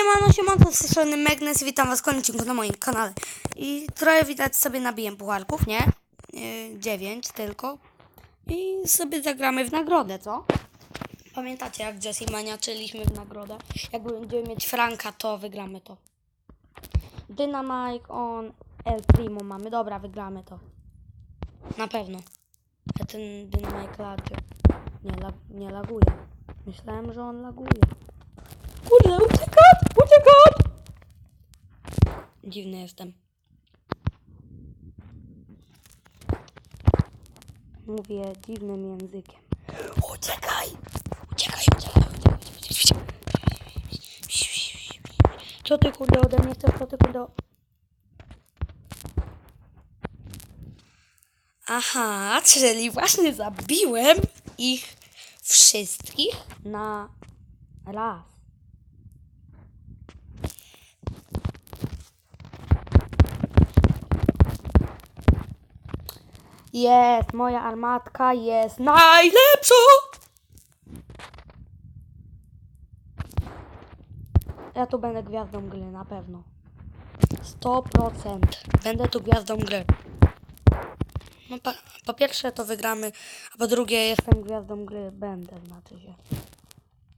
Siemano, siemano, z tej strony Megnes, witam was w kolejnym odcinku na moim kanale. I trochę widać sobie nabiję pucharków, nie? Yy, dziewięć tylko. I sobie zagramy w nagrodę, co? Pamiętacie jak Jessie maniaczyliśmy w nagrodę? Jak będziemy mieć Franka, to wygramy to. Dynamite on El Primo mamy. Dobra, wygramy to. Na pewno. A ten Dynamite laguje. Nie, lag, nie laguje. Myślałem, że on laguje. Kurde, uciekać! Uciekać! Dziwny jestem. Mówię dziwnym językiem. Uciekaj! Uciekaj, uciekaj, uciekaj. Co ty kurde ode mnie chcesz? Co ty kurde... Aha, czyli właśnie zabiłem ich wszystkich na raz. Jest, moja armatka jest najlepsza! Ja tu będę gwiazdą gry, na pewno. 100%. Będę tu gwiazdą gry. No, po, po pierwsze to wygramy, a po drugie jestem gwiazdą gry. Będę, znaczy się.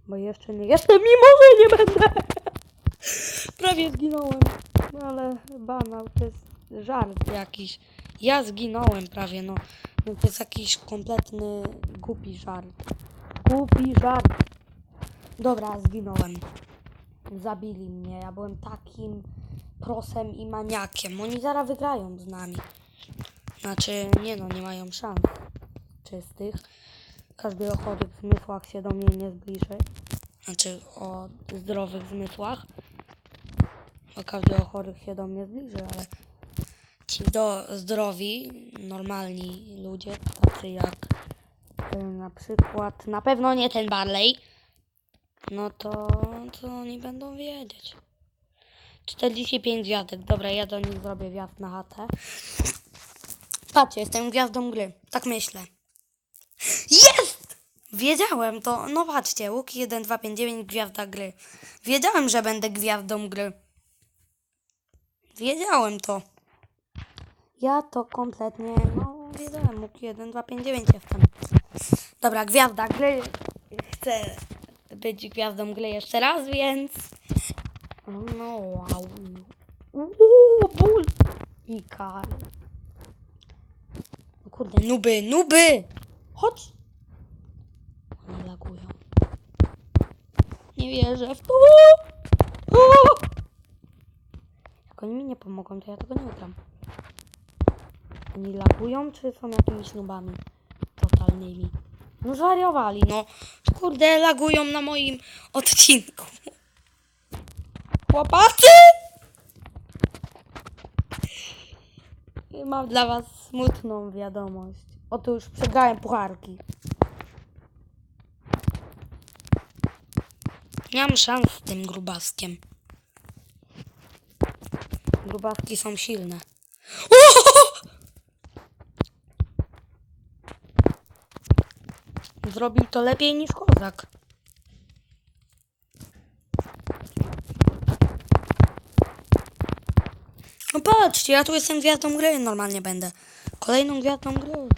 Bo jeszcze nie jestem, mimo że nie będę. Prawie zginąłem. No ale banał, to jest żart jakiś. Ja zginąłem prawie, no. no to jest jakiś kompletny głupi żart. Głupi żart. Dobra, zginąłem. Zabili mnie. Ja byłem takim prosem i maniakiem. Oni zaraz wygrają z nami. Znaczy, nie no, nie mają szans czystych. Każdy o chorych zmysłach się do mnie nie zbliży. Znaczy, o zdrowych zmysłach. Bo każdy o chorych się do mnie zbliży, ale do zdrowi, normalni ludzie, tacy jak y, na przykład, na pewno nie ten Barley, no to, to oni będą wiedzieć. 45 gwiazdek. Dobra, ja do nich zrobię wjazd na chatę. Patrzcie, jestem gwiazdą gry. Tak myślę. Jest! Wiedziałem to. No patrzcie, Łuki 1, 2, 5, 9, gwiazda gry. Wiedziałem, że będę gwiazdą gry. Wiedziałem to. Ja to kompletnie, no wiedziałem, Łuki 1, 2, 5, 9 jestem. Dobra, gwiazda gry. Chcę być gwiazdą gry jeszcze raz, więc... No wow. Uuu, ból. I kar. Kurde, nuby, nuby! Chodź! One lagują. Nie wierzę w to! Jak oni mi nie pomogą, to ja tego nie ugram. Oni lagują, czy są jakimiś nubami totalnymi? No zwariowali, no. Kurde, lagują na moim odcinku. Chłopacy! Mam dla was smutną wiadomość. Otóż przegrałem pucharki. Nie mam szans z tym grubaskiem. Grubaski są silne. O! Zrobił to lepiej niż kozak. No patrzcie, ja tu jestem gwiazdą gry, normalnie będę. Kolejną gwiazdą gry.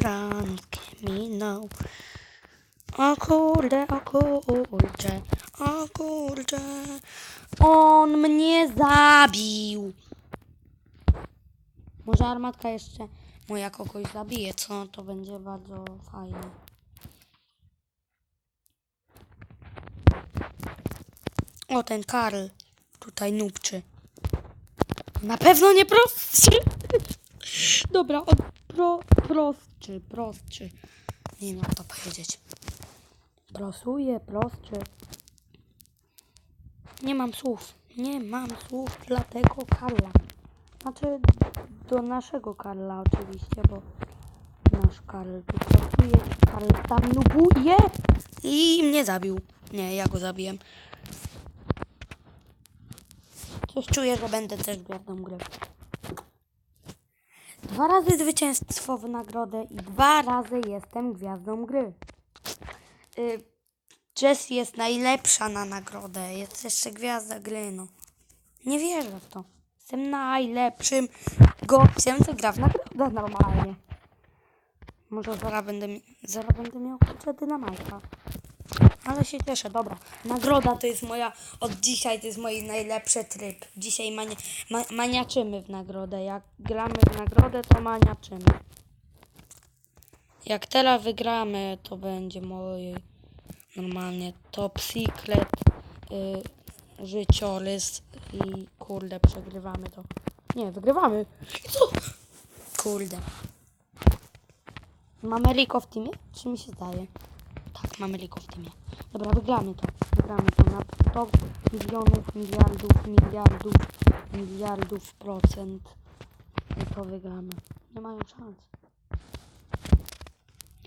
Ranki minął. O kurde, o kurcze, o kurcze. On mnie zabił. Może armatka jeszcze moja kogoś zabije, co? To będzie bardzo fajne. O, ten Karl tutaj nupczy. Na pewno nie prostszy. Dobra, on pro, prostszy, prostszy. Nie jak to powiedzieć. Prosuje, prostszy. Nie mam słów. Nie mam słów dla tego Karla. Znaczy do naszego Karla oczywiście, bo nasz Karl tu pracuje, Karl tam nubuje i mnie zabił. Nie, ja go zabiłem. Coś czuję, że będę też gwiazdą gry. Dwa razy zwycięstwo w nagrodę i dwa razy jestem gwiazdą gry. y, Jessie jest najlepsza na nagrodę. Jest jeszcze gwiazda gry, no. Nie wierzę w to. Jestem najlepszym gościem, co gra w nagrodę normalnie. Może zaraz będę, zaraz będę miał kurczę dynamajka. Ale się cieszę, dobra. Nagroda to jest moja, od dzisiaj to jest mój najlepszy tryb. Dzisiaj mani, ma, maniaczymy w nagrodę. Jak gramy w nagrodę, to maniaczymy. Jak teraz wygramy, to będzie mój normalnie top secret y, życiorys i kurde, przegrywamy to. Nie, wygrywamy. Co? Kurde. Mamy Rico w teamie? Czy mi się zdaje? Tak, mamy Rico w teamie. Dobra, wygramy to. Wygramy to na 100 milionów, miliardów, miliardów, miliardów procent. I to wygramy. Nie mają szans.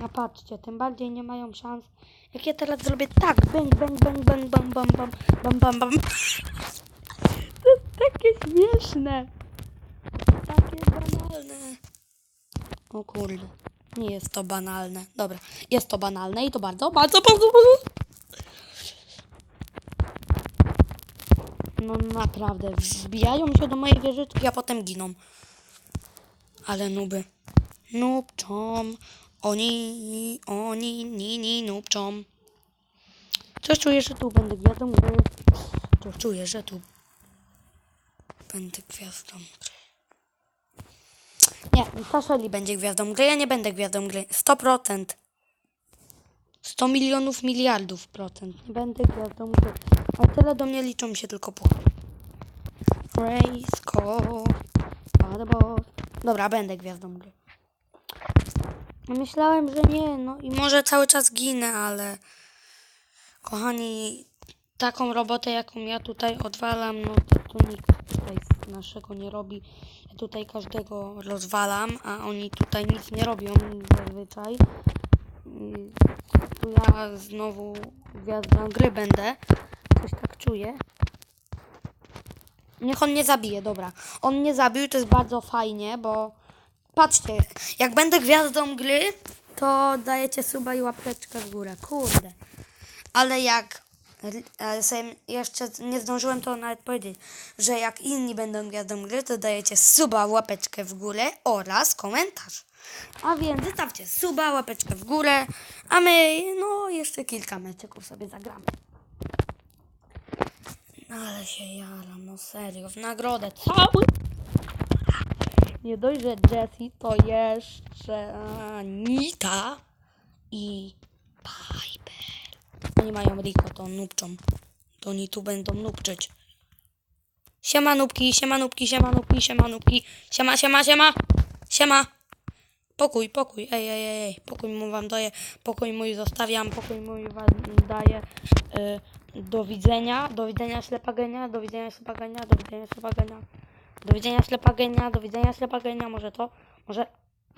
A patrzcie, tym bardziej nie mają szans. Jak ja teraz zrobię tak, bang, bang, bang, bang, bang, bang, bang, bam, bam, bam. Takie śmieszne. Takie banalne. O kurde. Nie jest to banalne. Dobra, jest to banalne i to bardzo, bardzo, bardzo, bardzo. No naprawdę, wbijają się do mojej wieżyczki, a potem giną. Ale nuby. Nubczom. Oni, oni, ni, ni, nubczom. Coś czuję, że tu będę gry. Coś czuję, że tu będę gwiazdą gry. Nie, Shelly będzie gwiazdą gry, ja nie będę gwiazdą gry. 100%. 100 milionów miliardów procent. Nie będę gwiazdą gry. A tyle do mnie liczą się tylko po. Rejsko. Padabo. Dobra, będę gwiazdą gry. Myślałem, że nie, no i może cały czas ginę, ale kochani, taką robotę, jaką ja tutaj odwalam, no to, to nikt naszego nie robi. Ja tutaj każdego rozwalam, a oni tutaj nic nie robią zazwyczaj. Tu ja znowu gwiazdą gry będę. Coś tak czuję. Niech on nie zabije, dobra. On nie zabił, to jest bardzo fajnie, bo patrzcie, jak będę gwiazdą gry, to dajecie suba i łapeczkę w górę. Kurde. Ale jak ale sobie jeszcze nie zdążyłem to nawet powiedzieć, że jak inni będą gwiazdą gry, to dajecie suba, łapeczkę w górę oraz komentarz. A więc zostawcie suba, łapeczkę w górę, a my no jeszcze kilka meczyków sobie zagramy. No ale się jaram, no serio, w nagrodę cały. Nie dość, że Jessie to jeszcze Anita i. Oni mają Rico, to nupczą. To oni tu będą nupczyć. Siema nubki, siema nubki, siema nubki, siema nubki. Siema, siema, siema. Siema. Pokój, pokój, ej, ej, ej, ej. Pokój mu wam daję, pokój mój zostawiam, pokój mój wam daję. Y, do widzenia, do widzenia ślepagenia, do widzenia ślepagenia, do widzenia ślepagenia. Do widzenia ślepagenia, do widzenia ślepagenia, może to, może...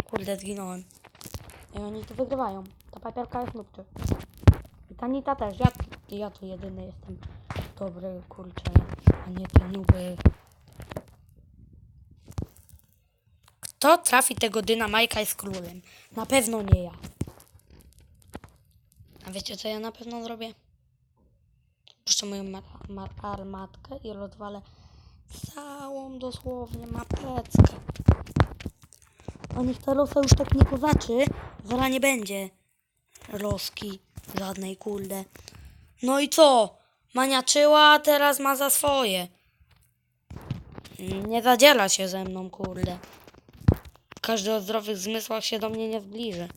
Kurde, zginąłem. I oni tu wygrywają. Ta papierka jest nupczy. I ta Nita też, ja, ja tu jedyny jestem dobry, kurczę, a nie te nuby. Kto trafi tego dynamajka jest królem? Na pewno nie ja. A wiecie co ja na pewno zrobię? Puszczę moją armatkę i rozwalę całą dosłownie mapeczkę. A niech ta losa już tak nie kozaczy, zaraz nie będzie loski żadnej kurde. No i co? Maniaczyła, a teraz ma za swoje. Nie zadziela się ze mną, kurde. Każdy o zdrowych zmysłach się do mnie nie zbliży.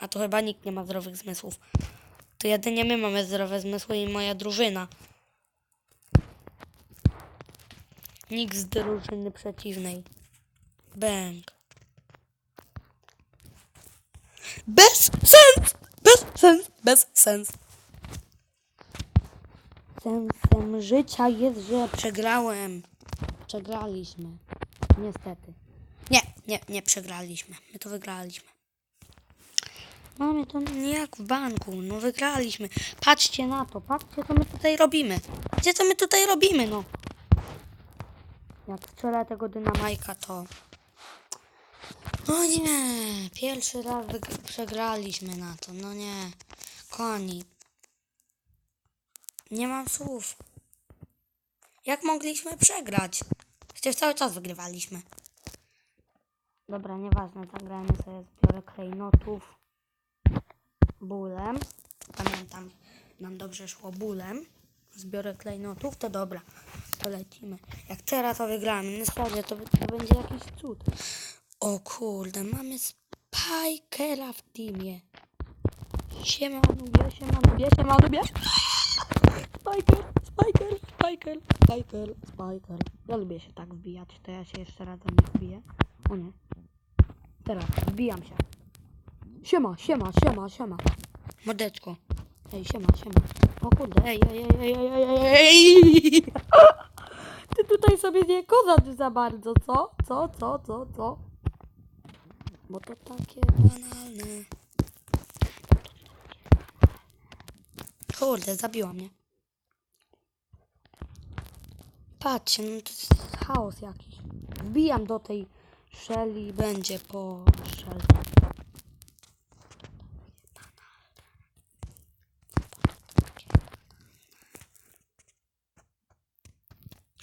A tu chyba nikt nie ma zdrowych zmysłów. To jedynie my mamy zdrowe zmysły i moja drużyna. Nikt z drużyny przeciwnej. Bęk. Bez sens! Bez sens! Bez sens! Sensem życia jest, że przegrałem. Przegraliśmy. Niestety. Nie, nie, nie przegraliśmy. My to wygraliśmy. Mamy to nie jak w banku. No wygraliśmy. Patrzcie na to. Patrzcie, co my tutaj robimy. Patrzcie, co my tutaj robimy, no. Jak wczoraj tego dynamajka, to... O nie, pierwszy raz przegraliśmy na to, no nie. Koni. Nie mam słów. Jak mogliśmy przegrać? Przecież cały czas wygrywaliśmy. Dobra, nieważne, zagrajmy sobie, zbiorę klejnotów bólem. Pamiętam, nam dobrze szło bólem. Zbiorę klejnotów, to dobra, to lecimy. Jak teraz to wygramy, naprawdę, to, to będzie jakiś cud. O kurde, mamy Spikera w teamie. Siema, nubie, siema, nubie, siema, nubie. Spiker, Spiker, Spiker, Spiker, Spiker. Ja lubię się tak wbijać, to ja się jeszcze raz nie wbiję. O nie. Teraz wbijam się. Siema, siema, siema, siema. Mordeczko. Ej, siema, siema. O kurde, ej, ej, ej, ej, ej, ej, ej. Ty tutaj sobie nie kozasz za bardzo, co? Co, co, co, co? Bo to takie banalne. Kurde, zabiła mnie. Patrzcie, no to jest chaos jakiś. Wbijam do tej Shelly, będzie po Shelly.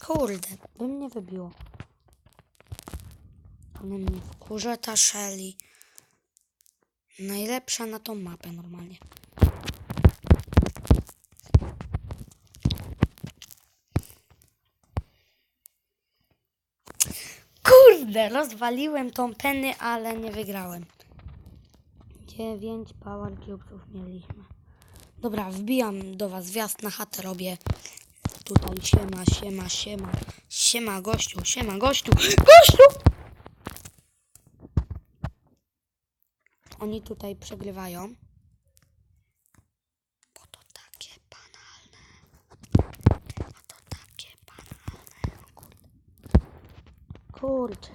Kurde, by mnie wybiło. Ale mnie wkurza ta Shelly. Najlepsza na tą mapę normalnie. Kurde, rozwaliłem tą penny, ale nie wygrałem. Dziewięć power cubesów mieliśmy. Dobra, wbijam do was wjazd na chatę, robię tutaj siema, siema, siema, siema gościu, siema gościu, gościu! Oni tutaj przegrywają. Bo to takie banalne. Bo to takie banalne.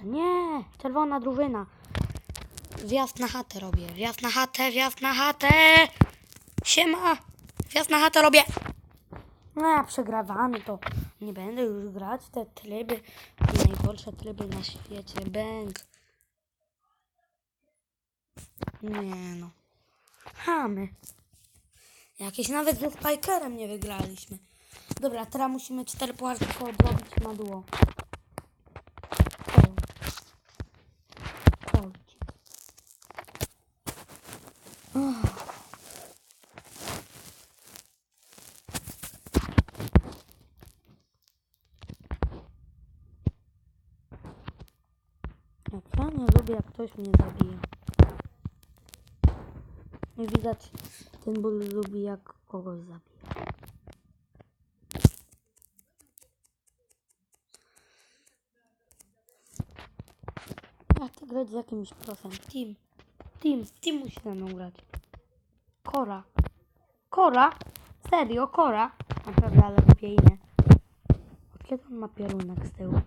Nie! Czerwona drużyna. Wjazd na chatę robię. Wjazd na chatę, wjazd na chatę! Siema! Wjazd na chatę robię! No, przegrawamy to. Nie będę już grać w te tryby. Najgorsze tryby na świecie. Bęk. Nie no. Chamy. Jakieś nawet ze Spikerem nie wygraliśmy. Dobra, teraz musimy cztery pucharki odrobić na duo. Ja nie lubię, jak ktoś mnie zabije. Widać, ten ból lubi, jak kogoś zabije. Ja chcę grać z jakimś profem. Team. Team. Team musi ze mną grać. Kora. Kora? Serio, Kora? Naprawdę, ale lepiej nie. Od kiedy on ma pierunek z tyłu?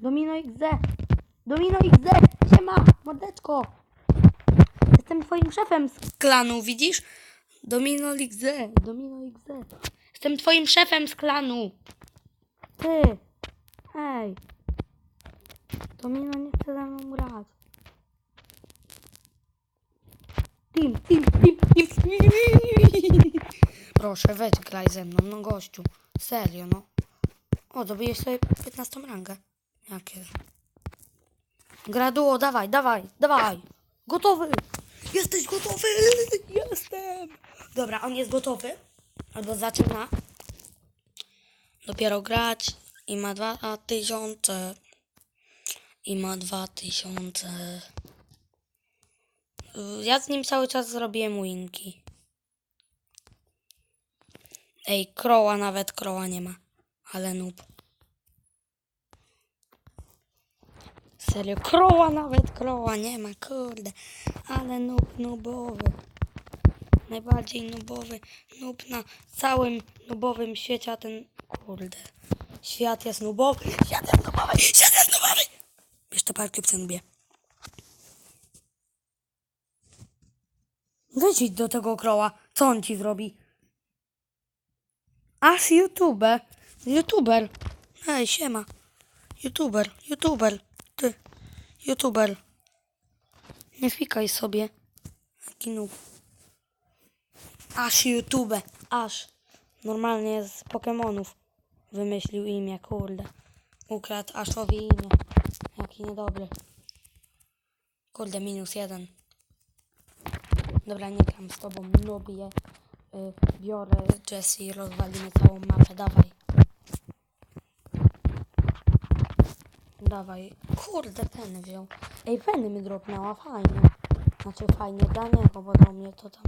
Domino XZ! Domino XZ! Siema! Mordeczko! Jestem twoim szefem z klanu, widzisz? Domino XZ! Domino XZ! Jestem twoim szefem z klanu! Ty! Hej! Domino nie chce ze mną grać. Team, team, team, team. Proszę, weź graj ze mną, no gościu. Serio, no. O, dobijesz sobie 15 rangę. Jakie? Graduo, dawaj, dawaj, dawaj. Gotowy. Jesteś gotowy? Jestem. Dobra, on jest gotowy. Albo zaczyna. Dopiero grać. I ma dwa tysiące. I ma dwa tysiące. Ja z nim cały czas zrobiłem winki. Ej, kroła nawet kroła nie ma. Ale noob. Serio, kroła nawet kroła nie ma, kurde. Ale noob nubowy. Najbardziej nubowy noob na całym nubowym świecie, a ten kurde. Świat jest nubowy, świat jest nubowy, świat jest nubowy. Jeszcze parkę w nubie. Weź idź do tego kroła. Co on ci zrobi? Aż YouTube. YouTuber. Hej, siema. YouTuber, YouTuber. Ty. YouTuber. Nie fikaj sobie. Noob. Aż YouTube, aż. Normalnie z Pokemonów wymyślił imię, kurde. Ukradł Ashowi imię. Jaki niedobry. Kurde, minus jeden. Dobra, nie gram z tobą, lubię. Y, biorę Jessie i rozwalimy całą mapę, dawaj. Dawaj. Kurde, ten wziął. Ej, Penny mi dropnęła, fajnie. Znaczy fajnie dla niego, bo do mnie to tam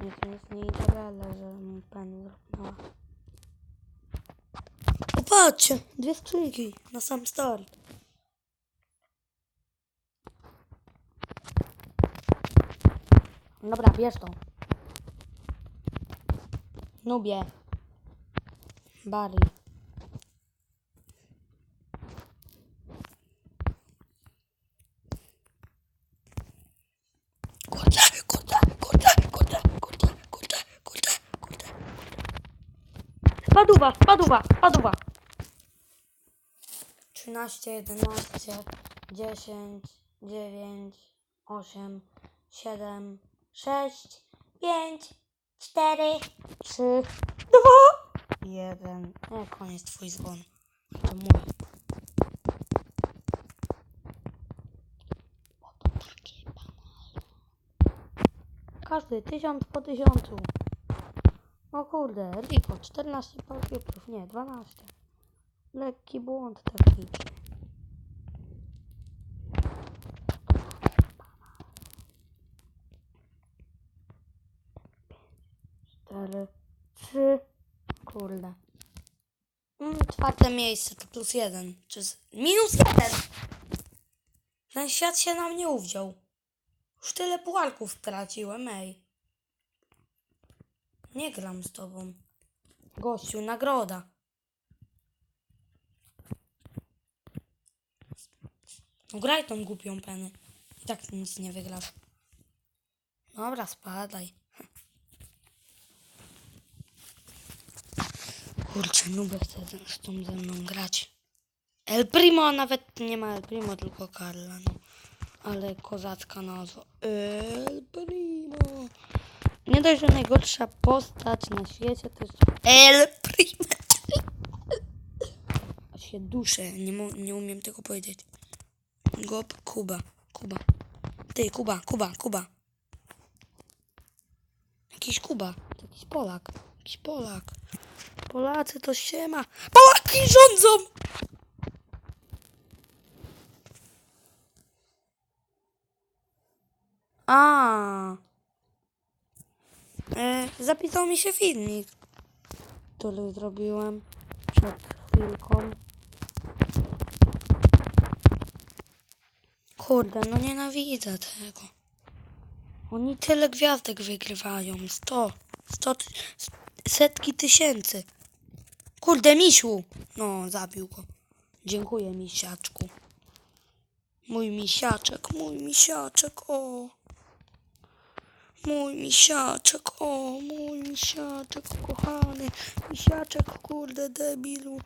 nic, nic nie interesuje, że mu Penny dropnęła. O, patrzcie, dwie skrzynki na sam start. Dobra, bierz to. Nubie. Barry. Kurde, kurde, kurde, kurde, kurde, kurde, kurde, kurde. Spaduwa, spaduwa, spaduwa. 13, 11, 10, 9, 8, 7, 6, 5, 4, 3, 2, 1. No koniec twój dzwon. To mój. Każdy tysiąc po tysiącu. O kurde, Riko, 14 papierów, nie, 12. Lekki błąd techniczny. Cztery, trzy, kurde. Mm, czwarte miejsce to plus jeden. Czy z... Minus jeden! Ten świat się na mnie uwziął. Już tyle pułarków straciłem, ej. Nie gram z tobą. Gościu, nagroda. No graj tą głupią penę. I tak nic nie wygrasz. Dobra, spadaj. Kurczę, nubę chce ze- z tą ze mną grać. El Primo, nawet nie ma El Primo, tylko Karla, no. Ale kozacka nazwa. El Primo. Nie dość, że najgorsza postać na świecie to jest El Primo. A się duszę, nie, nie umiem tego powiedzieć. Gob, Kuba, Kuba. Ty, Kuba, Kuba, Kuba. Jakiś Kuba, jakiś Polak, jakiś Polak. Polacy to się ma. Polaki rządzą! A. E, zapisał mi się filmik, który zrobiłem przed chwilką. Kurde, no nienawidzę tego. Oni tyle gwiazdek wygrywają. Sto, sto, setki tysięcy. Kurde, misiu! No, zabił go. Dziękuję, misiaczku. Mój misiaczek, mój misiaczek, o. Mój misiaczek, o, mój misiaczek, kochany. Misiaczek, kurde, debilu.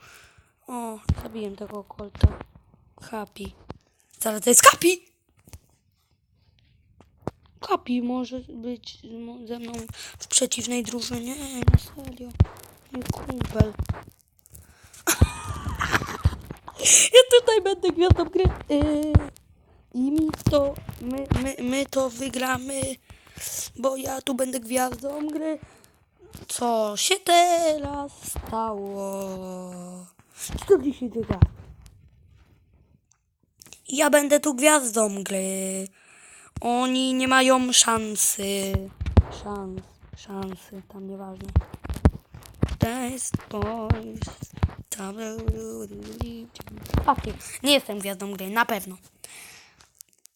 O, zabiłem tego kolta. Happy. Zaraz to jest Kapi! Kapi może być ze mną w przeciwnej drużynie. Nie, na serio. Mój kumpel. ja tutaj będę gwiazdą gry. Yy, I mi to, my, my, my to wygramy, bo ja tu będę gwiazdą gry. Co się teraz stało? 40 gra. Ja będę tu gwiazdą gry. Oni nie mają szansy. Szans, szansy, tam nieważne. Dance boys. Tam- nie jestem gwiazdą gry, na pewno.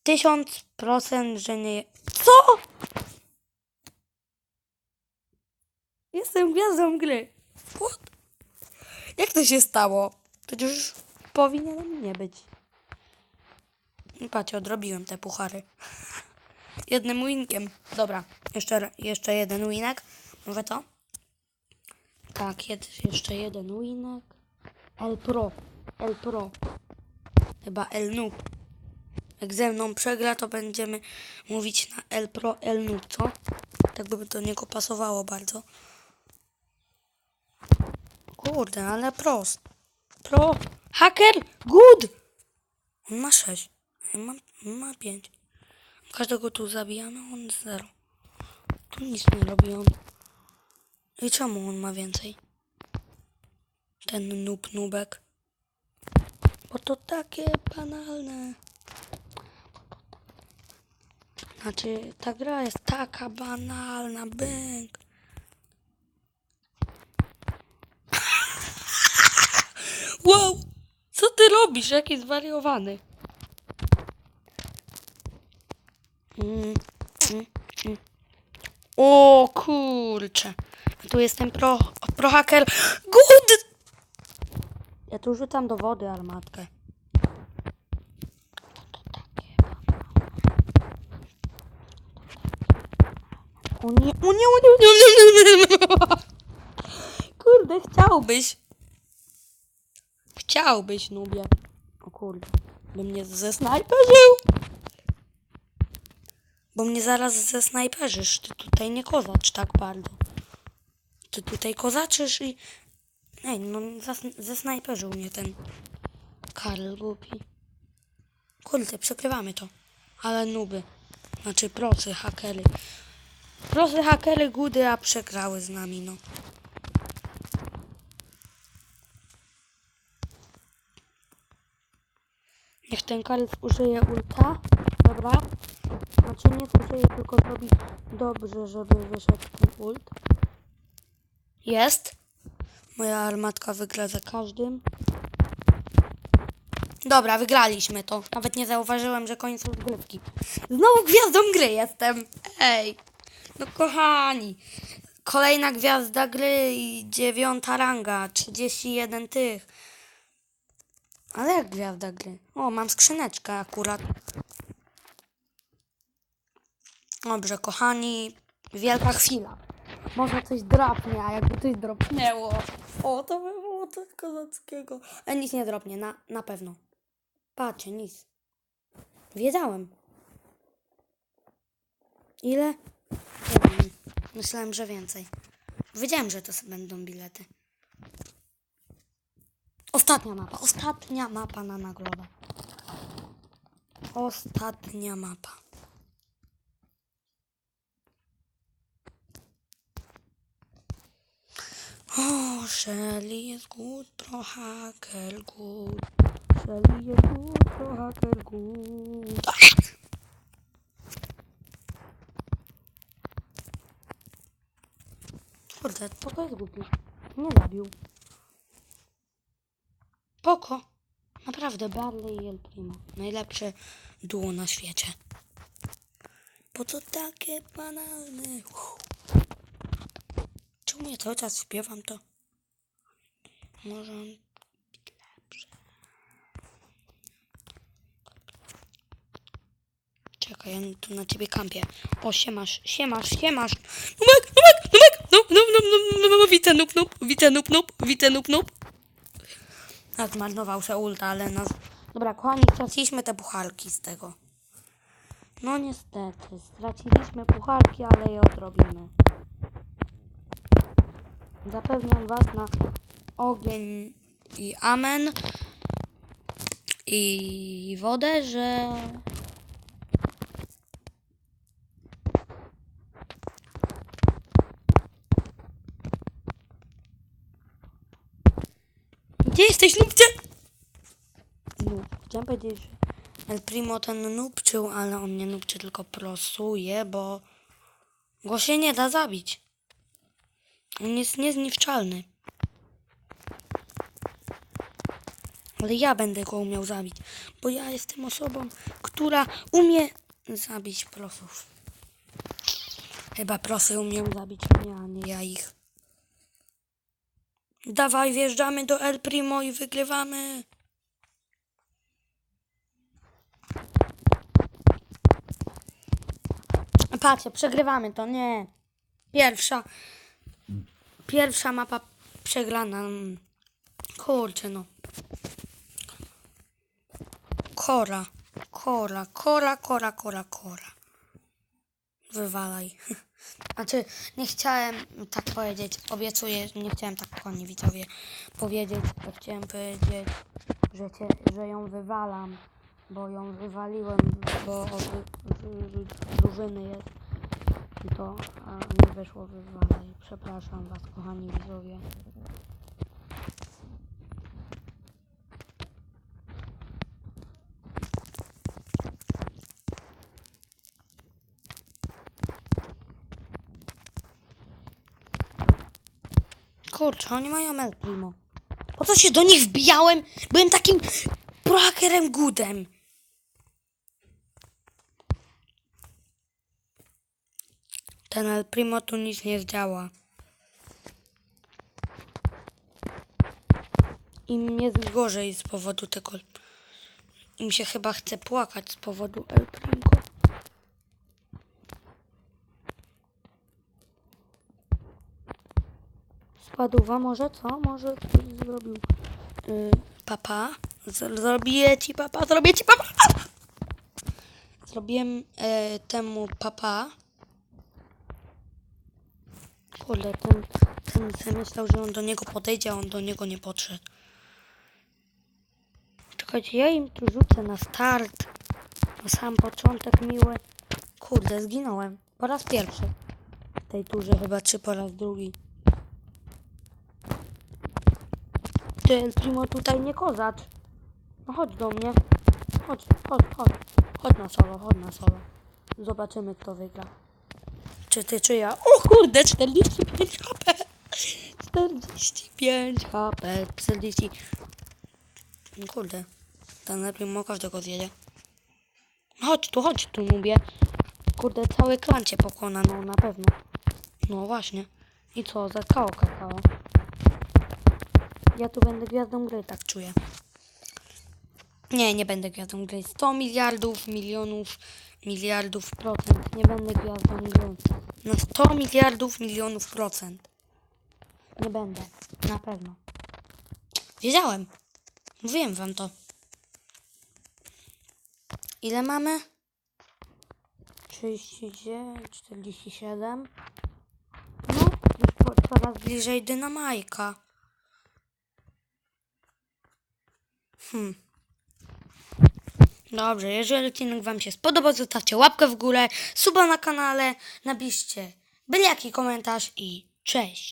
Tysiąc procent, że nie. Co? Jestem gwiazdą gry. What? Jak to się stało? Przecież powinienem nie być. Patrzcie, odrobiłem te puchary. Jednym winkiem. Dobra, jeszcze, jeszcze jeden winek. Mówię to? Tak, jed, jeszcze jeden winek. El Pro. El Pro. Chyba El Noob. Jak ze mną przegra, to będziemy mówić na El Pro, El Noob, co? Tak by do niego pasowało bardzo. Kurde, ale pros. Pro. Haker! Good! On ma 6. Ja mam, ma 5. Każdego tu zabijamy, on 0. Tu nic nie robi on. I czemu on ma więcej? Ten noob nubek. Bo to takie banalne. Znaczy, ta gra jest taka banalna, bęk. wow! Co ty robisz? Jaki zwariowany. Mm, mm, mm. O kurcze. Tu jestem pro, pro haker. Good! Ja tu rzucam do wody armatkę. O nie, o nie, o nie, o nie, o nie. Kurde, chciałbyś. Chciałbyś, nubie. O kurde, by mnie zesnajperzył. Bo mnie zaraz zesnajperzysz. Ty tutaj nie kozacz tak bardzo. Ty tutaj kozaczysz i... Ej, no zas- zesnajperzył mnie ten Karl głupi. Kurde, przekrywamy to. Ale nuby. Znaczy prosy, hakery. Prosy, hakery, gudy, a przegrały z nami, no. Niech ten Karl użyje ulta. Dobra. Znaczy nie użyje, tylko zrobi dobrze, żeby wyszedł ten ult. Jest. Moja armatka wygra za każdym. Dobra, wygraliśmy to. Nawet nie zauważyłem, że koniec rozgrywki. Znowu gwiazdą gry jestem. Ej. No kochani. Kolejna gwiazda gry i dziewiąta ranga. 31 tych. Ale jak gwiazda gry? O, mam skrzyneczkę akurat. Dobrze, kochani. Wielka chwila. Może coś drapnie, a jakby coś dropnęło. O, to by było coś kozackiego. E, nic nie dropnie, na, na pewno. Patrzcie, nic. Wiedziałem. Ile? Myślałem, że więcej. Wiedziałem, że to będą bilety. Ostatnia mapa. Ostatnia mapa na nagrodę. Ostatnia mapa. O, Shelly jest good, pro hacker good. Shelly jest good, pro hacker good. Kurde, Poko jest głupi. Nie zabił. Poko. Naprawdę, Barley i El Primo. Najlepsze duo na świecie. Bo to takie banalne. Uff. Czemu ja cały czas śpiewam to? Może on być lepszy. Czekaj, ja tu na ciebie kampię. O, siemasz, siemasz, siemasz. Numek, numek, nup, nup, nup, nup, widzę, nup, nup, widzę, nup, nup, widzę, nup, nup. A zmarnował się ulta, ale nas... Dobra, kochani, straciliśmy te pucharki z tego. No niestety, straciliśmy pucharki, ale je odrobimy. Zapewniam Was na ogień i amen i wodę, że Gdzie jesteś, nubcie? Noob. Chciałem powiedzieć, że El Primo ten nubczył, ale on nie nubczy, tylko prosuje, bo go się nie da zabić. On jest niezniszczalny. Ale ja będę go umiał zabić, bo ja jestem osobą, która umie zabić prosów. Chyba prosy umieją zabić mnie, a nie ja ich. Dawaj, wjeżdżamy do El Primo i wygrywamy. Patrzcie, przegrywamy to, nie. Pierwsza. Pierwsza mapa przegrana. Kurczę, no. Kora. Kora, kora, kora, kora, kora. Wywalaj. Znaczy, nie chciałem tak powiedzieć, obiecuję, nie chciałem tak kochani widzowie powiedzieć, to chciałem powiedzieć, że, cię, że ją wywalam, bo ją wywaliłem, bo drużyny jest to, a nie wyszło wywalaj. Przepraszam was kochani widzowie. Kurczę, oni mają El Primo. Po co się do nich wbijałem? Byłem takim prohakerem gudem. Ten El Primo tu nic nie zdziała. Im jest gorzej z powodu tego. Im się chyba chce płakać z powodu El Primo. Spadła może co? Może zrobił. Yy, papa. Zrobię ci papa, zrobię ci papa. Zrobiłem e, temu papa. Kurde, ten, ten ten myślał, że on do niego podejdzie, a on do niego nie podszedł. Czekajcie, ja im tu rzucę na start. Na sam początek miły. Kurde, zginąłem. Po raz pierwszy. W tej turze chyba, czy po raz drugi. Ty, El Primo, tutaj nie kozacz. No chodź do mnie. Chodź, chodź, chodź. Chodź na solo, chodź na solo. Zobaczymy, kto wygra. Czy ty, czy ja? O kurde, 45 HP. 45 HP, 40. Kurde, ten El Primo każdego zjedzie. Chodź tu, chodź tu, nubie. Kurde, cały klan cię pokona, no na pewno. No właśnie. I co, za kao kakao. Ja tu będę gwiazdą gry, tak czuję. Nie, nie będę gwiazdą gry. 100 miliardów, milionów, miliardów procent. Nie będę gwiazdą gry. Na 100 miliardów, milionów procent. Nie będę. Na pewno. Wiedziałem. Mówiłem wam to. Ile mamy? 39, 47. No, już po- coraz bliżej dynamajka. Hmm. Dobrze, jeżeli odcinek Wam się spodobał, zostawcie łapkę w górę, suba na kanale, napiszcie byle jaki komentarz i cześć.